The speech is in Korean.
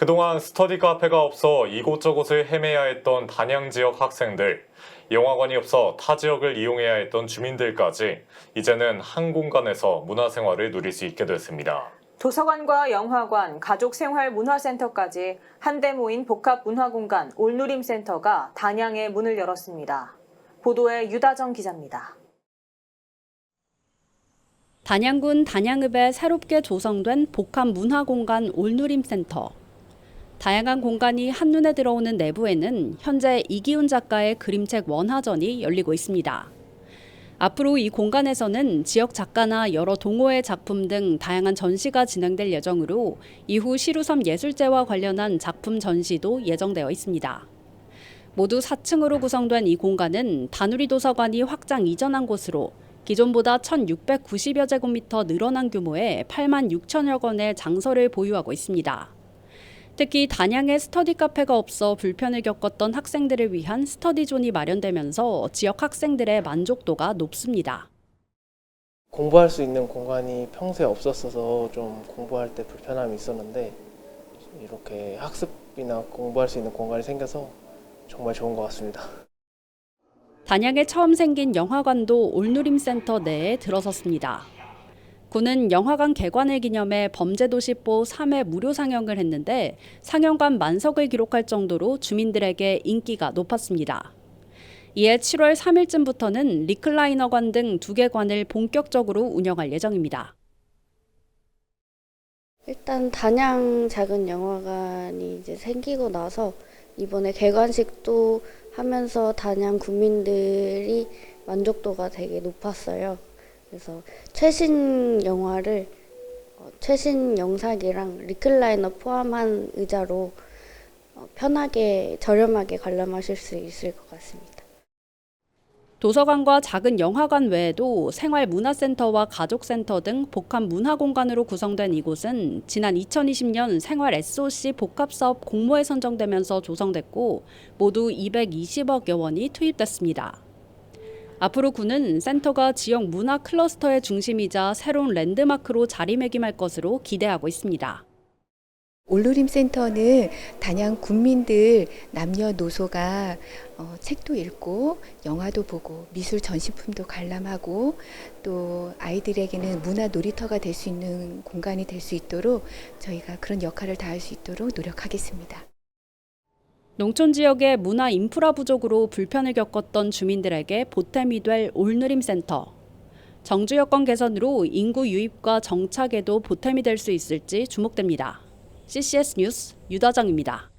그동안 스터디 카페가 없어 이곳저곳을 헤매야 했던 단양 지역 학생들, 영화관이 없어 타 지역을 이용해야 했던 주민들까지 이제는 한 공간에서 문화생활을 누릴 수 있게 됐습니다. 도서관과 영화관, 가족생활 문화센터까지 한데 모인 복합문화공간 올누림센터가 단양에 문을 열었습니다. 보도에 유다정 기자입니다. 단양군 단양읍에 새롭게 조성된 복합 문화공간 올누림센터. 다양한 공간이 한눈에 들어오는 내부에는 현재 이기훈 작가의 그림책 원화전이 열리고 있습니다. 앞으로 이 공간에서는 지역 작가나 여러 동호회 작품 등 다양한 전시가 진행될 예정으로 이후 시루섬 예술제와 관련한 작품 전시도 예정되어 있습니다. 모두 4층으로 구성된 이 공간은 다누리 도서관이 확장 이전한 곳으로 기존보다 1,690여 제곱미터 늘어난 규모의 8만 6천여 건의 장소를 보유하고 있습니다. 특히 단양에 스터디 카페가 없어 불편을 겪었던 학생들을 위한 스터디존이 마련되면서 지역 학생들의 만족도가 높습니다. 공부할 수 있는 공간이 평소에 없었어서 좀 공부할 때 불편함이 있었는데 이렇게 학습이나 공부할 수 있는 공간이 생겨서 정말 좋은 것 같습니다. 단양에 처음 생긴 영화관도 올누림센터 내에 들어섰습니다. 군은 영화관 개관을 기념해 범죄도시보 3회 무료 상영을 했는데 상영관 만석을 기록할 정도로 주민들에게 인기가 높았습니다. 이에 7월 3일쯤부터는 리클라이너관 등 두 개 관을 본격적으로 운영할 예정입니다. 일단 단양 작은 영화관이 이제 생기고 나서 이번에 개관식도 하면서 단양 국민들이 만족도가 되게 높았어요. 그래서 최신 영화를 어, 최신 영상이랑 리클라이너 포함한 의자로 어, 편하게 저렴하게 관람하실 수 있을 것 같습니다. 도서관과 작은 영화관 외에도 생활문화센터와 가족센터 등 복합 문화공간으로 구성된 이곳은 지난 2020년 생활 SOC 복합사업 공모에 선정되면서 조성됐고 모두 220억여 원이 투입됐습니다. 앞으로 군은 센터가 지역 문화 클러스터의 중심이자 새로운 랜드마크로 자리매김할 것으로 기대하고 있습니다. 올누림 센터는 단양 군민들 남녀노소가 어, 책도 읽고 영화도 보고 미술 전시품도 관람하고 또 아이들에게는 문화 놀이터가 될 수 있는 공간이 될 수 있도록 저희가 그런 역할을 다할 수 있도록 노력하겠습니다. 농촌 지역의 문화 인프라 부족으로 불편을 겪었던 주민들에게 보탬이 될 올누림 센터. 정주 여건 개선으로 인구 유입과 정착에도 보탬이 될 수 있을지 주목됩니다. CCS 뉴스 유다정입니다.